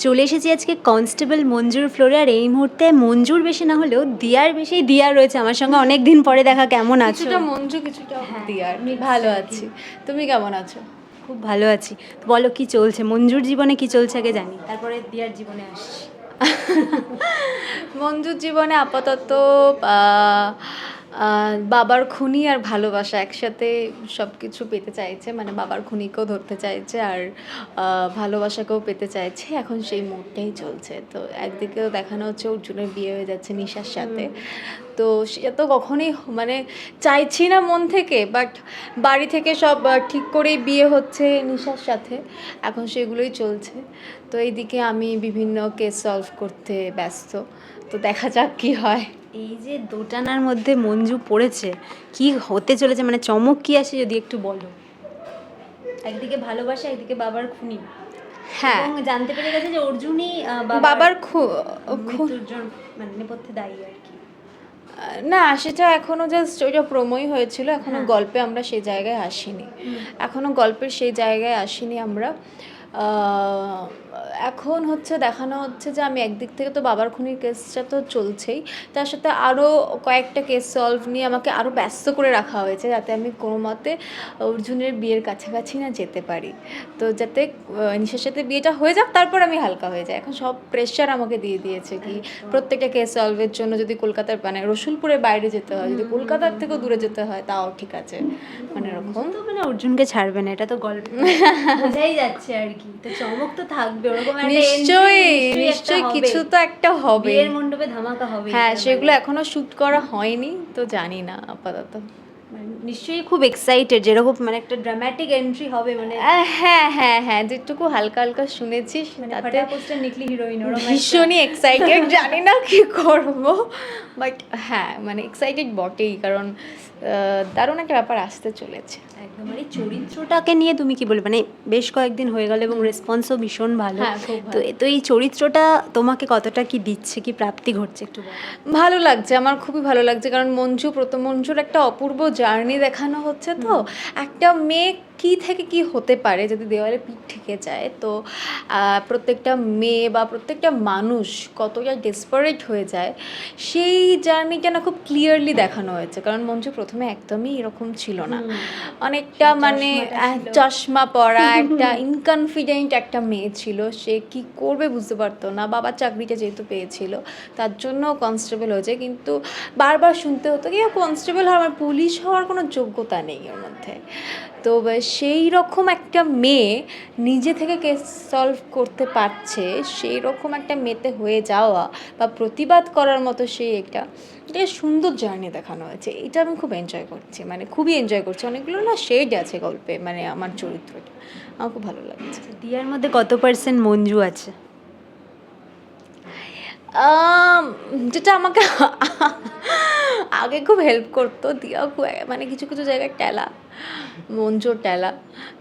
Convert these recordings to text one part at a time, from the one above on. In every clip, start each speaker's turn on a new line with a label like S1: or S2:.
S1: চলে এসেছি আজকে কনস্টেবল মঞ্জুর ফ্লোরে আর এই মুহূর্তে মঞ্জুর বেশি না হলেও দিয়ার বেশি দিয়া রয়েছে আমার সঙ্গে। অনেক দিন পরে দেখা কেমন আছো?
S2: কিছুটা মঞ্জু কিছুটা
S1: হ্যাঁ,
S2: দিয়ার। ভালো আছি। তুমি কেমন আছো?
S1: খুব ভালো আছি। বলো কি চলছে? মঞ্জুর জীবনে কি চলছে আগে জানি। তারপরে দিয়ার জীবনে আসছি।
S2: মঞ্জুর জীবনে আপাতত বাবার খুনি আর ভালোবাসা একসাথে সব কিছু পেতে চাইছে মানে বাবার খুনিকেও ধরতে চাইছে আর ভালোবাসাকেও পেতে চাইছে। এখন সেই মুডটাই চলছে। তো একদিকেও দেখানো হচ্ছে অর্জুনের বিয়ে হয়ে যাচ্ছে নিশার সাথে। তো সে তো কখনোই মানে চাইছি না মন থেকে বাট বাড়ি থেকে সব ঠিক করেই বিয়ে হচ্ছে নিশার সাথে। এখন সেগুলোই চলছে। তো এইদিকে আমি বিভিন্ন কেস সলভ করতে ব্যস্ত। তো দেখা যাক কি হয়।
S1: এই যে দোটানার মধ্যে মঞ্জু পড়েছে কি হতে চলেছে? মানে চমক কি আসে যদি একটু বলো? একদিকে ভালোবাসা একদিকে বাবার খুনি।
S2: হ্যাঁ।
S1: জানতে পেরে গেছে যে অর্জুনই
S2: বাবার
S1: মানে নেপথ্যে দায়ী আর কি।
S2: না সেটা এখনও জাস্ট ওইটা প্রোমোই হয়েছিল। এখনও
S1: হ্যাঁ।
S2: গল্পে আমরা সেই জায়গায় আসিনি। এখনও গল্পের সেই জায়গায় আসিনি আমরা। এখন হচ্ছে দেখানো হচ্ছে যে আমি একদিক থেকে তো বাবার খুনির কেসটা তো চলছেই। তার সাথে আরও কয়েকটা কেস সলভ নিয়ে আমাকে আরও ব্যস্ত করে রাখা হয়েছে যাতে আমি কোনো মতে অর্জুনের বিয়ের কাছাকাছি না যেতে পারি। তো যাতে নিশার সাথে বিয়েটা হয়ে যাক তারপর আমি হালকা হয়ে যাই। এখন সব প্রেশার আমাকে দিয়ে দিয়েছে কি প্রত্যেকটা কেস সলভের জন্য যদি কলকাতার মানে রসুলপুরের বাইরে যেতে হয় যদি কলকাতার থেকেও দূরে যেতে হয় তাও ঠিক আছে। মানে এরকম।
S1: তো মানে অর্জুনকে ছাড়বে না এটা তো গল্প। বোঝাই যাচ্ছে আর কি। তো চমক তো থাকবে ওরকম একটা
S2: নিশ্চয়ই
S1: নিশ্চয়ই।
S2: কিছু তো একটা হবে।
S1: বিয়ের মণ্ডপে ধামাকা হবে
S2: হ্যাঁ সেগুলো এখনও শুট করা হয়নি তো জানি না আপাতত।
S1: মানে নিশ্চয়ই খুব এক্সাইটেড যেরকম মানে একটা ড্রামাটিক এন্ট্রি হবে মানে
S2: হ্যাঁ হ্যাঁ হ্যাঁ যেটুকু হালকা হালকা শুনেছি
S1: মানে
S2: তাতে
S1: নিকলি হিরোইন
S2: ভীষণই এক্সাইটেড জানি না কি করব বাট হ্যাঁ মানে এক্সাইটেড বটেই কারণ দারুণ একটা ব্যাপার আসতে চলেছে।
S1: একদম মানে চরিত্রটাকে নিয়ে তুমি কি বলবে? মানে বেশ কয়েকদিন হয়ে গেল এবং রেসপন্সও ভীষণ ভালো।
S2: হ্যাঁ,
S1: তো তো এই চরিত্রটা তোমাকে কতটা কি দিচ্ছে কি প্রাপ্তি ঘটছে একটু
S2: ভালো লাগছে আমার খুবই ভালো লাগছে কারণ মঞ্জু প্রথম মঞ্জুর একটা অপূর্ব জার্নি দেখানো হচ্ছে তো একটা মেয়ে কি থেকে কি হতে পারে যদি দেওয়ালে পিঠ থেকে যায়? তো প্রত্যেকটা মেয়ে বা প্রত্যেকটা মানুষ কতটা ডেসপারেট হয়ে যায় সেই জার্নিটা না খুব ক্লিয়ারলি দেখানো হয়েছে। কারণ মঞ্চ প্রথমে একদমই এরকম ছিল না। অনেকটা মানে। চশমা পরা একটা ইনকনফিডেন্ট একটা মেয়ে ছিল। সে কি করবে বুঝতে পারতো না। বাবার চাকরিটা যেহেতু পেয়েছিল তার জন্য কনস্টেবল হয়েছে। কিন্তু বারবার শুনতে হতো কি কনস্টেবল হওয়ার পুলিশ হওয়ার কোনো যোগ্যতা নেই ওর মধ্যে। তো সেই রকম একটা মেয়ে নিজে থেকে কেস সলভ করতে পারছে, সেই রকম একটা মেয়েতে হয়ে যাওয়া বা প্রতিবাদ করার মতো সেই একটা এটা সুন্দর জার্নি দেখানো হয়েছে। এটা আমি খুব এনজয় করছি মানে খুবই এনজয় করছি। অনেকগুলো না শেড আছে গল্পে মানে আমার চরিত্রটা। আমার খুব ভালো লাগছে।
S1: দিয়ার মধ্যে কত পার্সেন্ট মঞ্জু আছে?
S2: যেটা আমাকে আগে খুব হেল্প করতো দিয়া খুব মানে কিছু কিছু জায়গায় টেলা মঞ্জুর টেলা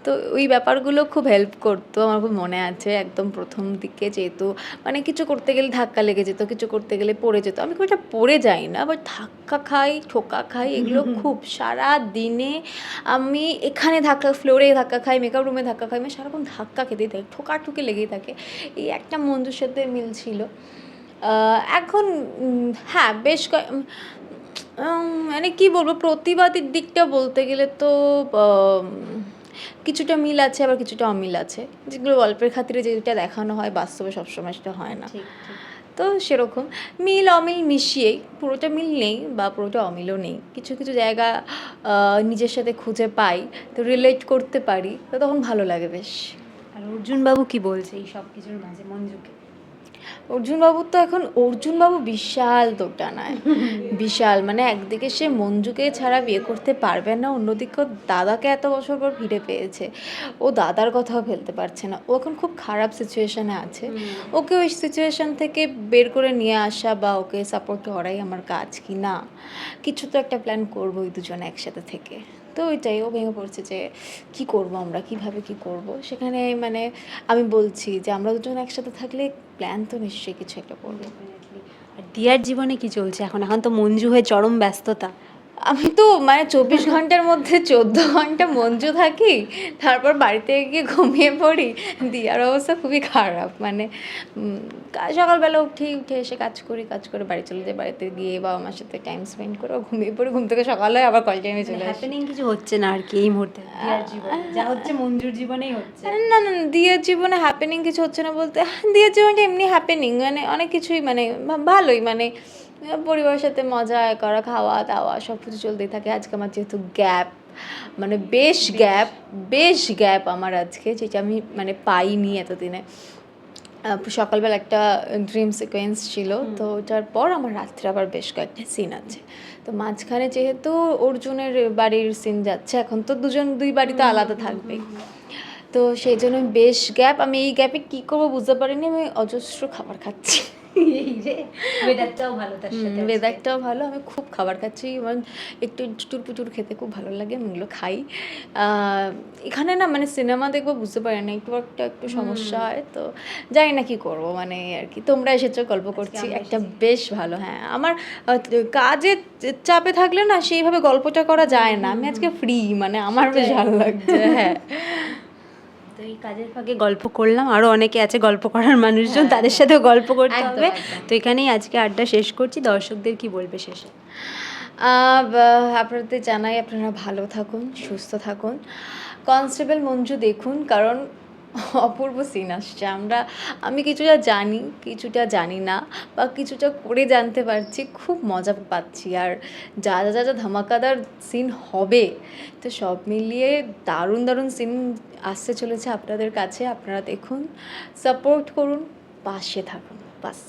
S2: তো ওই ব্যাপারগুলো খুব হেল্প করতো আমার খুব মনে আছে একদম প্রথম দিকে যেহেতু মানে কিছু করতে গেলে ধাক্কা লেগে যেত কিছু করতে গেলে পড়ে যেত। আমি খুব একটা পড়ে যাই না বাট ধাক্কা খাই ঠোকা খাই এগুলো খুব সারা দিনে আমি এখানে ধাক্কা ফ্লোরে ধাক্কা খাই মেকআপ রুমে ধাক্কা খাই আমি সারাক্ষণ ধাক্কা খেতেই থাকি ঠোকাঠুকি লেগেই থাকে। এই একটা মঞ্জুর সাথে মিল ছিল। এখন হ্যাঁ বেশ কয়ে- উম, উম, মানে কি বলব প্রতিবাদীর দিকটা বলতে গেলে তো কিছুটা মিল আছে আবার কিছুটা অমিল আছে। যেগুলো গল্পের খাতিরে যেটা দেখানো হয় বাস্তবে সবসময় সেটা হয় না। তো সেরকম মিল অমিল মিশিয়েই পুরোটা মিল নেই বা পুরোটা অমিলও নেই। কিছু কিছু জায়গা নিজের সাথে খুঁজে পাই তো রিলেট করতে পারি তো তখন ভালো লাগে বেশ।
S1: আর অর্জুন বাবু কি বলছে এই সব কিছুর মাঝে মঞ্জুকে
S2: অর্জুনবাবুর তো এখন অর্জুনবাবু বিশাল দোটানায়। বিশাল মানে একদিকে সে মঞ্জুকে ছাড়া বিয়ে করতে পারবে না অন্যদিকে দাদাকে এত বছর পর ফিরে পেয়েছে। ও দাদার কথাও ফেলতে পারছে না। ও এখন খুব খারাপ সিচুয়েশানে আছে। ওকে ওই সিচুয়েশন থেকে বের করে নিয়ে আসা বা ওকে সাপোর্ট করাই আমার কাজ কি না? কিছু তো একটা প্ল্যান করব ওই দুজনে একসাথে থেকে। তো ওইটাই ও ভেঙে পড়ছে যে, কি করব আমরা? কীভাবে কি করব? সেখানে মানে আমি বলছি যে, আমরা দুজন একসাথে থাকলে প্ল্যান তো নিশ্চয়ই কিছু একটা করব।
S1: আর দিয়ার জীবনে কি চলছে? এখন এখন তো মঞ্জু হয়ে চরম ব্যস্ততা।
S2: আমি তো মানে চব্বিশ ঘণ্টার মধ্যে চোদ্দ ঘণ্টা মঞ্জু থাকি তারপর বাড়িতে গিয়ে ঘুমিয়ে পড়ি। দিয়ার অবস্থা খুবই খারাপ মানে সকালবেলা উঠি উঠে এসে কাজ করি কাজ করে বাড়ি চলে যাই বাড়িতে গিয়ে বাবা মার সাথে টাইম স্পেন্ড করে ঘুমিয়ে পড়ি ঘুম থেকে সকালে আবার কল টাইমে চলে আসি।
S1: হ্যাপেনিং কিছু হচ্ছে না আর কি এই মুহূর্তে? যা হচ্ছে মঞ্জুর জীবনেই হচ্ছে।
S2: না না দিয়ার জীবনে হ্যাপেনিং কিছু হচ্ছে না বলতে হ্যাঁ, দিয়ার জীবনটা এমনি হ্যাপেনিং মানে অনেক কিছুই মানে ভালোই মানে পরিবারের সাথে মজা করা খাওয়া দাওয়া সব কিছু চলতেই থাকে। আজকে আমার যেহেতু গ্যাপ মানে বেশ গ্যাপ বেশ গ্যাপ আমার আজকে যেটা আমি মানে পাইনি এতদিনে। সকালবেলা একটা ড্রিম সিকোয়েন্স ছিল তো ওটার পর আমার রাত্রে আবার বেশ কয়েকটা সিন আছে। তো মাঝখানে যেহেতু অর্জুনের বাড়ির সিন যাচ্ছে এখন তো দুজন দুই বাড়ি তো আলাদা থাকবেই তো সেই জন্য বেশ গ্যাপ আমি এই গ্যাপে কী করব বুঝতে পারিনি আমি অজস্র খাবার খাচ্ছি।
S1: এই যে ওয়েদারটাও ভালো তার সাথে
S2: ওয়েদারটাও ভালো আমি খুব খাবার খাচ্ছি একটু চুটুর পুচুর খেতে খুব ভালো লাগে আমি এগুলো খাই। এখানে না মানে সিনেমা দেখব বুঝতে পারি না একটু একটা একটু সমস্যা হয় তো জানি না কি করব মানে আর কি। তোমরা এসেছ গল্প করছি একটা বেশ ভালো হ্যাঁ আমার কাজের চাপে থাকলে না সেইভাবে গল্পটা করা যায় না আমি আজকে ফ্রি মানে আমার বেশ ভালো লাগছে হ্যাঁ।
S1: তো এই কাজের ফাঁকে গল্প করলাম। আরও অনেকে আছে গল্প করার মানুষজন তাদের সাথেও গল্প করতে হবে। তো এখানেই আজকে আড্ডা শেষ করছি। দর্শকদের কি বলবে শেষে?
S2: আপনাদের জানাই আপনারা ভালো থাকুন সুস্থ থাকুন। কনস্টেবল মঞ্জু দেখুন কারণ অপূর্ব সিন আসছে। আমরা আমি কিছুটা জানি কিছুটা জানি না বা কিছুটা করে জানতে পারছি খুব মজা পাচ্ছি। আর যা যা যা যা ধামাকাদার সিন হবে তো সব মিলিয়ে দারুণ দারুণ সিন আসতে চলেছে আপনাদের কাছে আপনারা দেখুন সাপোর্ট করুন পাশে থাকুন বাস।